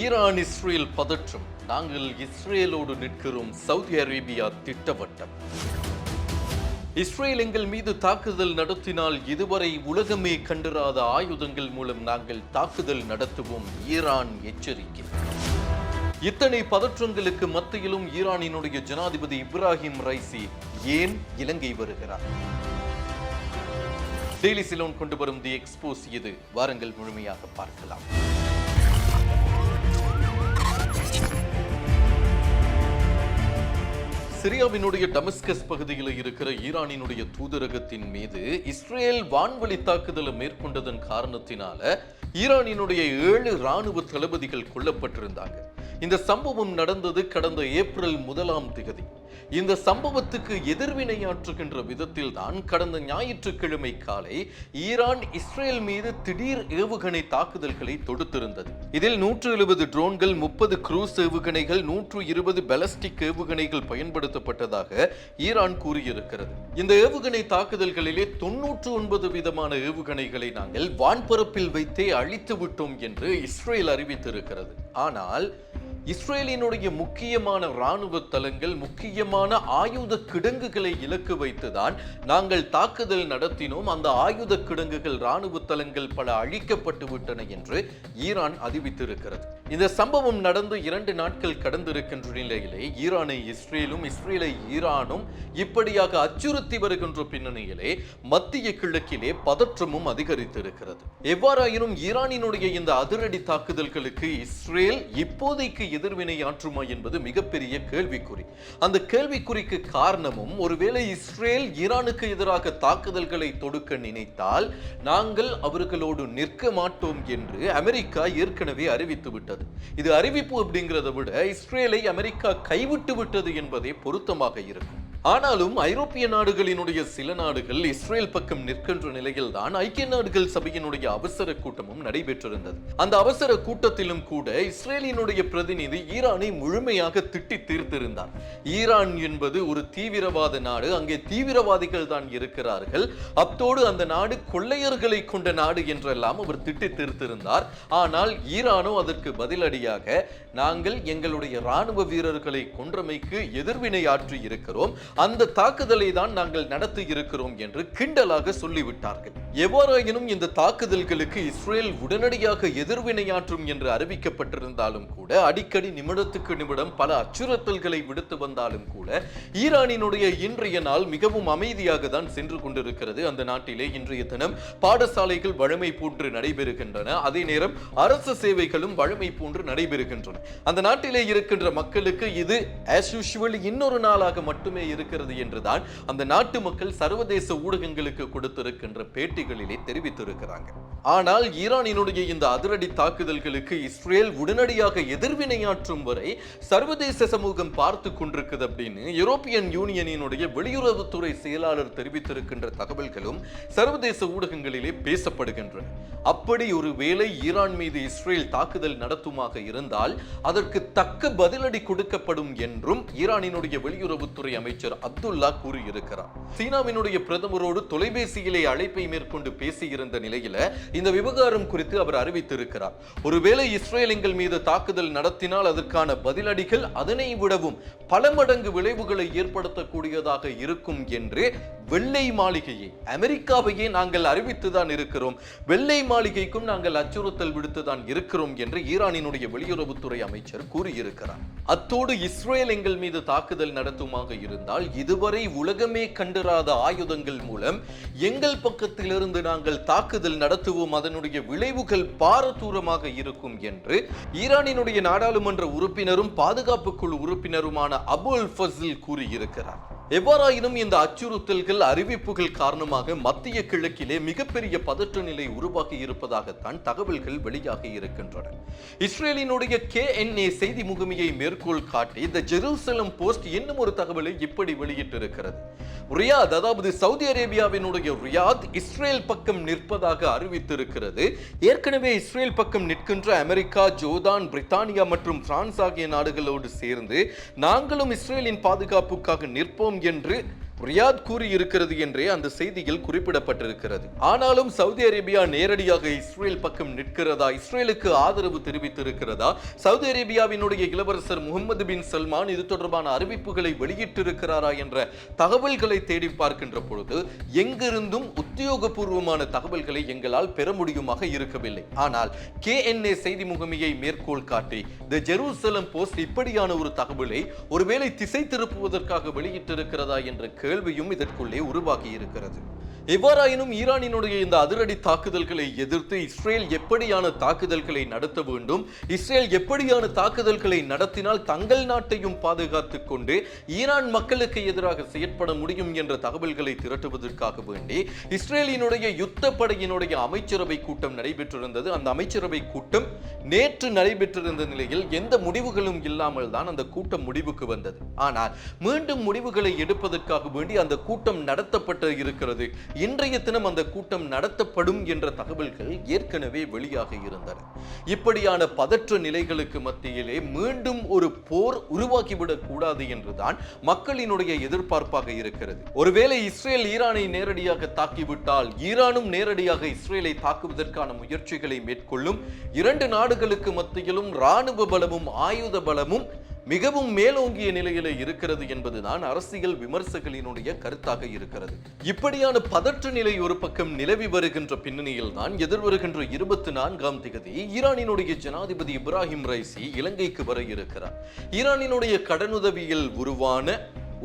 Iran Israel பதற்றம். நாங்கள் இஸ்ரேலோடு நிற்கிறோம். Saudi Arabia திட்டவட்டம். இஸ்ரேல் எங்கள் மீது தாக்குதல் நடத்தினால் இதுவரை உலகமே கண்டிராத ஆயுதங்கள் மூலம் நாங்கள் தாக்குதல் நடத்துவோம். ஈரான் எச்சரிக்கை. இத்தனை பதற்றங்களுக்கு மத்தியிலும் ஈரானினுடைய ஜனாதிபதி இப்ராஹிம் ரைசி ஏன் இலங்கை வருகிறார்? டெய்லி சிலோன் கொண்டு வரும் தி எக்ஸ்போஸ் இது. வாரங்கள் முழுமையாக பார்க்கலாம். சிரியாவினுடைய டமஸ்கஸ் பகுதியில் இருக்கிற ஈரானினுடைய தூதரகத்தின் மீது இஸ்ரேல் வான்வழி தாக்குதலை மேற்கொண்டதன் காரணத்தினால ஈரானினுடைய ஏழு ராணுவ தளபதிகள் கொல்லப்பட்டிருந்தாங்க. இந்த சம்பவம் நடந்தது கடந்த ஏப்ரல் முதலாம் திகதி. இந்த சம்பவத்துக்கு எதிர்வினையாற்றுகின்ற விதத்தில் தான் கடந்த ஞாயிற்றுக்கிழமை காலை ஈரான் இஸ்ரேல் மீது திடீர் ஏவுகணை தாக்குதல்களை தொடுத்திருந்தது. இதில் நூற்று எழுபது ட்ரோன்கள் முப்பது குரூஸ் ஏவுகணைகள் நூற்று இருபது பெலஸ்டிக் ஏவுகணைகள் பயன்படுத்தப்பட்டதாக ஈரான் கூறியிருக்கிறது. இந்த ஏவுகணை தாக்குதல்களிலே தொன்னூற்று ஒன்பது விதமான ஏவுகணைகளை நாங்கள் வான்பரப்பில் வைத்தே அழித்து விட்டோம் என்று இஸ்ரேல் அறிவித்திருக்கிறது. ஆனால் இஸ்ரேலினுடைய முக்கியமான ராணுவ தளங்கள் முக்கியமான ஆயுத கிடங்குகளை இலக்கு வைத்துதான் நாங்கள் தாக்குதல் நடத்தினோம். அந்த ஆயுத கிடங்குகள் ராணுவ தளங்கள் பல அழிக்கப்பட்டு விட்டன என்று ஈரான் அறிவித்திருக்கிறது. இந்த சம்பவம் நடந்து இரண்டு நாட்கள் கடந்திருக்கின்ற நிலையிலே ஈரானை இஸ்ரேலும் இஸ்ரேலை ஈரானும் இப்படியாக அச்சுறுத்தி வருகின்ற பின்னணியிலே மத்திய கிழக்கிலே பதற்றமும் அதிகரித்திருக்கிறது. எவ்வாறாயினும் ஈரானினுடைய இந்த அதிரடி தாக்குதல்களுக்கு இஸ்ரேல் இப்போதைக்கு எதிர்வினை ஆற்றுமா என்பது மிகப்பெரிய கேள்விக்குறி. அந்த கேள்விக்குறிக்கு காரணமும் ஒருவேளை இஸ்ரேல் ஈரானுக்கு எதிராக தாக்குதல்களை தொடுக்க நினைத்தால் நாங்கள் அவர்களோடு நிற்க மாட்டோம் என்று அமெரிக்கா ஏற்கனவே அறிவித்து விட்டது. இது அறிவிப்பு அப்படிங்கிறத விட இஸ்ரேலை அமெரிக்கா கைவிட்டு விட்டது என்பதே பொருத்தமாக இருக்கும். ஆனாலும் ஐரோப்பிய நாடுகளினுடைய சில நாடுகள் இஸ்ரேல் பக்கம் நிற்கின்ற நிலையில் தான் ஐக்கிய நாடுகள் சபையினுடைய அவசர கூட்டமும் நடைபெற்றிருந்தது. அந்த அவசர கூட்டத்திலும் கூட இஸ்ரேலினுடைய பிரதிநிதி ஈரானை முழுமையாக திட்டி தீர்த்திருந்தார். ஈரான் என்பது ஒரு தீவிரவாத நாடு அங்கே தீவிரவாதிகள் தான் இருக்கிறார்கள். அத்தோடு அந்த நாடு கொள்ளையர்களை கொண்ட நாடு என்றெல்லாம் அவர் திட்டி தீர்த்திருந்தார். ஆனால் ஈரானோ அதற்கு பதிலடியாக நாங்கள் எங்களுடைய ராணுவ வீரர்களை கொன்றமைக்கு எதிர்வினை ஆற்றி இருக்கிறோம். அந்த தாக்குதலை தான் நாங்கள் நடத்தி இருக்கிறோம் என்று கிண்டலாக சொல்லிவிட்டார்கள். எவ்வாறாயினும் இந்த தாக்குதல்களுக்கு இஸ்ரேல் உடனடியாக எதிர்வினையாற்றும் என்று அறிவிக்கப்பட்டிருந்தாலும் கூட அடிக்கடி நிமிடத்துக்கு நிமிடம் பல அச்சுறுத்தல்களை விடுத்து வந்தாலும் கூட ஈரானினுடைய இன்றைய நாள் மிகவும் அமைதியாக தான் சென்று கொண்டிருக்கிறது. அந்த நாட்டிலே இன்றைய தினம் பாடசாலைகள் வழமை போன்று நடைபெறுகின்றன. அதே நேரம் அரசு சேவைகளும் வழமை போன்று நடைபெறுகின்றன. அந்த நாட்டிலே இருக்கின்ற மக்களுக்கு இது as usual இன்னொரு நாளாக மட்டுமே இருக்கிறது என்றுதான் அந்த நாட்டு மக்கள் சர்வதேச ஊடகங்களுக்கு கொடுத்திருக்கின்ற பேட்டிகளிலே தெரிவித்திருக்கிறாங்க. ஆனால் ஈரானினுடைய இந்த அதிரடி தாக்குதல்களுக்கு இஸ்ரேல் உடனடியாக எதிர்வினையாற்றும் வரை சர்வதேச சமூகம் பார்த்து கொண்டிருக்குது அப்படின்னு யூரோப்பியன் யூனியனினுடைய வெளியுறவுத்துறை செயலாளர் தெரிவித்திருக்கின்ற தகவல்களும் சர்வதேச ஊடகங்களிலே பேசப்படுகின்றன. அப்படி ஒரு வேளை ஈரான் மீது இஸ்ரேல் தாக்குதல் நடத்துமாக இருந்தால் அதற்கு தக்க பதிலடி கொடுக்கப்படும் என்றும் ஈரானினுடைய வெளியுறவுத்துறை அமைச்சர் அப்துல்லா கூறியிருக்கிறார். சீனாவினுடைய பிரதமரோடு தொலைபேசியிலே அழைப்பை மேற்கொண்டு பேசியிருந்த நிலையில இந்த விவகாரம் குறித்து அவர் அறிவித்திருக்கிறார். ஒருவேளை இஸ்ரேல் எங்கள் மீது தாக்குதல் நடத்தினால் அதற்கான பதிலடிகள் அதனை விடவும் பல மடங்கு விளைவுகளை ஏற்படுத்தக்கூடியதாக இருக்கும் என்று வெள்ளை மாளிகையை அமெரிக்காவையே நாங்கள் அறிவித்துதான் இருக்கிறோம். வெள்ளை மாளிகைக்கும் நாங்கள் அச்சுறுத்தல் விடுத்துதான் இருக்கிறோம் என்று ஈரானினுடைய வெளியுறவுத்துறை அமைச்சர் கூறியிருக்கிறார். அத்தோடு இஸ்ரேல் எங்கள் மீது தாக்குதல் நடத்துமாக இருந்தால் இதுவரை உலகமே கண்டிராத ஆயுதங்கள் மூலம் எங்கள் பக்கத்திலிருந்து நாங்கள் தாக்குதல் நடத்துவோம். அதனுடைய விளைவுகள் பாரதூரமாக இருக்கும் என்று ஈரானினுடைய நாடாளுமன்ற உறுப்பினரும் பாதுகாப்பு குழு உறுப்பினருமான அபுல் ஃபசில் கூறியிருக்கிறார். எவ்வாறாயினும் இந்த அச்சுறுத்தல்கள் அறிவிப்புகள் காரணமாக மத்திய கிழக்கிலே மிகப்பெரிய பதற்ற நிலை உருவாகி இருப்பதாகத்தான் தகவல்கள் வெளியாகி இருக்கின்றன. இஸ்ரேலினுடைய கே செய்தி முகமையை மேற்கோள் காட்டி இந்த ஜெருசலம் போஸ்ட் இன்னும் ஒரு தகவலை இப்படி வெளியிட்டிருக்கிறது. ரியாத் அதாவது சவுதி அரேபியாவினுடைய ரியாத் இஸ்ரேல் பக்கம் நிற்பதாக அறிவித்திருக்கிறது. ஏற்கனவே இஸ்ரேல் பக்கம் நிற்கின்ற அமெரிக்கா ஜோர்தான் பிரித்தானியா மற்றும் பிரான்ஸ் ஆகிய நாடுகளோடு சேர்ந்து நாங்களும் இஸ்ரேலின் பாதுகாப்புக்காக நிற்போம் என்று ரியாத் கூறியிருக்கிறது என்றே அந்த செய்தியில் குறிப்பிடப்பட்டிருக்கிறது. ஆனாலும் சவுதி அரேபியா நேரடியாக இஸ்ரேல் பக்கம் நிற்கிறதா? இஸ்ரேலுக்கு ஆதரவு தெரிவித்திருக்கிறதா? சவுதி அரேபியாவினுடைய இளவரசர் முகமது பின் சல்மான் இது தொடர்பான அறிவிப்புகளை வெளியிட்டிருக்கிறாரா என்ற தகவல்களை தேடி பார்க்கின்ற பொழுது எங்கிருந்தும் உத்தியோகபூர்வமான தகவல்களை எங்களால் பெற முடியுமாக இருக்கவில்லை. ஆனால் கே செய்தி முகமையை மேற்கோள் காட்டி த ஜெருசலம் போஸ்ட் இப்படியான ஒரு தகவலை ஒருவேளை திசை திருப்புவதற்காக வெளியிட்டிருக்கிறதா? என்ற கேள்வியும் இதற்குள்ளே உருவாகி இருக்கிறது எவ்வாறாயினும் ஈரானினுடைய இந்த அதிரடி தாக்குதல்களை எதிர்த்து இஸ்ரேல் எப்படியான தாக்குதல்களை நடத்த வேண்டும் இஸ்ரேல் எப்படியான தாக்குதல்களை நடத்தினால் தங்கள் நாட்டையும் பாதுகாத்துக் கொண்டு ஈரான் மக்களுக்கு எதிராக செயற்பட முடியும் என்ற தகவல்களை திரட்டுவதற்காக வேண்டி இஸ்ரேலினுடைய யுத்த படையினுடைய அமைச்சரவை கூட்டம் நடைபெற்றிருந்தது. அந்த அமைச்சரவை கூட்டம் நேற்று நடைபெற்றிருந்த நிலையில் எந்த முடிவுகளும் இல்லாமல் தான் அந்த கூட்டம் முடிவுக்கு வந்தது. ஆனால் மீண்டும் முடிவுகளை எடுப்பதற்காக வேண்டி அந்த கூட்டம் நடத்தப்பட்டு இருக்கிறது. இன்றைய தினம் அந்த கூட்டம் நடத்தப்படும் என்ற தகவல்கள் ஏற்கனவே வெளியாக இருந்தன. இப்படியான பதற்ற நிலைகளுக்கு மத்தியிலே மீண்டும் ஒரு போர் உருவாக்கிவிடக் கூடாது என்றுதான் மக்களினுடைய எதிர்பார்ப்பாக இருக்கிறது. ஒருவேளை இஸ்ரேல் ஈரானை நேரடியாக தாக்கிவிட்டால் ஈரானும் நேரடியாக இஸ்ரேலை தாக்குவதற்கான முயற்சிகளை மேற்கொள்ளும் இரண்டு நாடுகளுக்கு மத்தியிலும் ராணுவ பலமும் ஆயுத பலமும் மிகவும் மேலோங்கிய நிலையில இருக்கிறது என்பதுதான் அரசியல் விமர்சகர்களினுடைய கருத்தாக இருக்கிறது. இப்படியான பதற்ற நிலை ஒரு பக்கம் நிலவி வருகின்ற பின்னணியில் தான் எதிர்வருகின்ற இருபத்தி நான்காம் திகதி ஈரானினுடைய ஜனாதிபதி இப்ராஹிம் ரைசி இலங்கைக்கு வர இருக்கிறார். ஈரானினுடைய கடனுதவியில் உருவான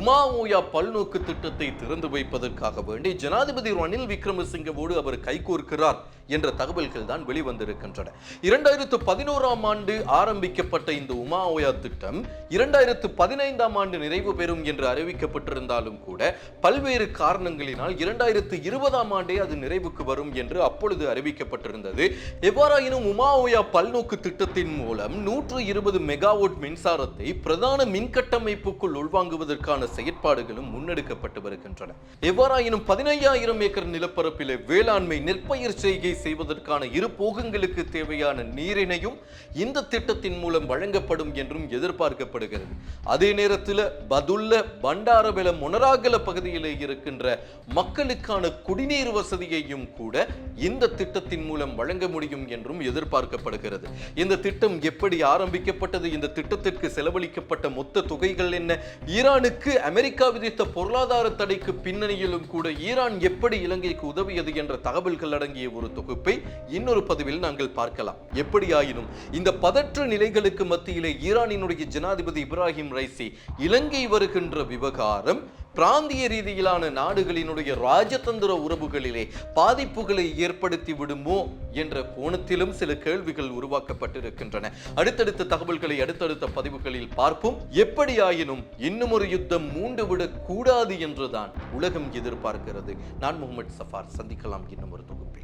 உமாஓயா பல்நோக்கு திட்டத்தை திறந்து வைப்பதற்காக வேண்டி ஜனாதிபதி ரணில் விக்ரமசிங்கவோடு அவர் கைகோர்க்கிறார். என்ற தகவல்கள் தான் வெளிவந்திருக்கின்றன. இரண்டாயிரத்து பதினோராம் ஆண்டு ஆரம்பிக்கப்பட்ட இந்த உமாஓயா திட்டம் இரண்டாயிரத்து பதினைந்தாம் ஆண்டு நிறைவு பெறும் என்று அறிவிக்கப்பட்டிருந்தாலும் கூட பல்வேறு காரணங்களினால் இரண்டாயிரத்து இருபதாம் ஆண்டே அது நிறைவுக்கு வரும் என்று அப்பொழுது அறிவிக்கப்பட்டிருந்தது. எவ்வாறாயினும் உமாஓயா பல்நோக்கு திட்டத்தின் மூலம் நூற்று இருபது மெகாவோட் மின்சாரத்தை பிரதான மின்கட்டமைப்புக்குள் உள்வாங்குவதற்கான செயற்பாடுகளும் முன்னெடுக்கப்பட்டு வருகின்றன. எவ்வாறாயினும் பதினையாயிரம் ஏக்கர் நிலப்பரப்பிலே வேளாண்மை நெற்பயிர் செய்கை செய்வதற்கான இரு போகங்களுக்கு தேவையான நீரினையும் இந்த திட்டத்தின் மூலம் வழங்கப்படும் என்றும் எதிர்பார்க்கப்படுகிறது. அதே நேரத்தில் பதுல்ல பண்டாரவெல மொனராகல பகுதியிலே இருக்கின்ற மக்களுக்கான குடிநீர் வசதியையும் கூட இந்த திட்டத்தின் மூலம் வழங்க முடியும் என்றும் எதிர்பார்க்கப்படுகிறது. இந்த திட்டம் எப்படி ஆரம்பிக்கப்பட்டது? இந்த திட்டத்திற்கு செலவழிக்கப்பட்ட மொத்த தொகைகள் என்ன? ஈரானுக்கு அமெரிக்கா விதித்த பொருளாதார தடைக்கு பின்னணியிலும் கூட ஈரான் எப்படி இலங்கைக்கு உதவியது என்ற தகவல்கள் அடங்கிய ஒரு தொகுப்பை இன்னொரு பதிவில் நாங்கள் பார்க்கலாம். எப்படியாயினும் இந்த பதற்ற நிலைகளுக்கு மத்தியிலே ஈரானினுடைய ஜனாதிபதி இப்ராஹிம் ரைசி இலங்கை வருகின்ற விவகாரம் பிராந்திய ரீதியிலான நாடுகளினுடைய ராஜதந்திர உறவுகளிலே பாதிப்புகளை ஏற்படுத்தி விடுமோ என்ற கோணத்திலும் சில கேள்விகள் உருவாக்கப்பட்டிருக்கின்றன. அடுத்தடுத்த தகவல்களை அடுத்தடுத்த பதிவுகளில் பார்ப்போம். எப்படியாயினும் இன்னும் ஒரு யுத்தம் மூண்டுவிடக் கூடாது என்றுதான் உலகம் எதிர்பார்க்கிறது. நான் முகமது சஃபார். சந்திக்கலாம் இன்னும் ஒரு தொகுப்பில்.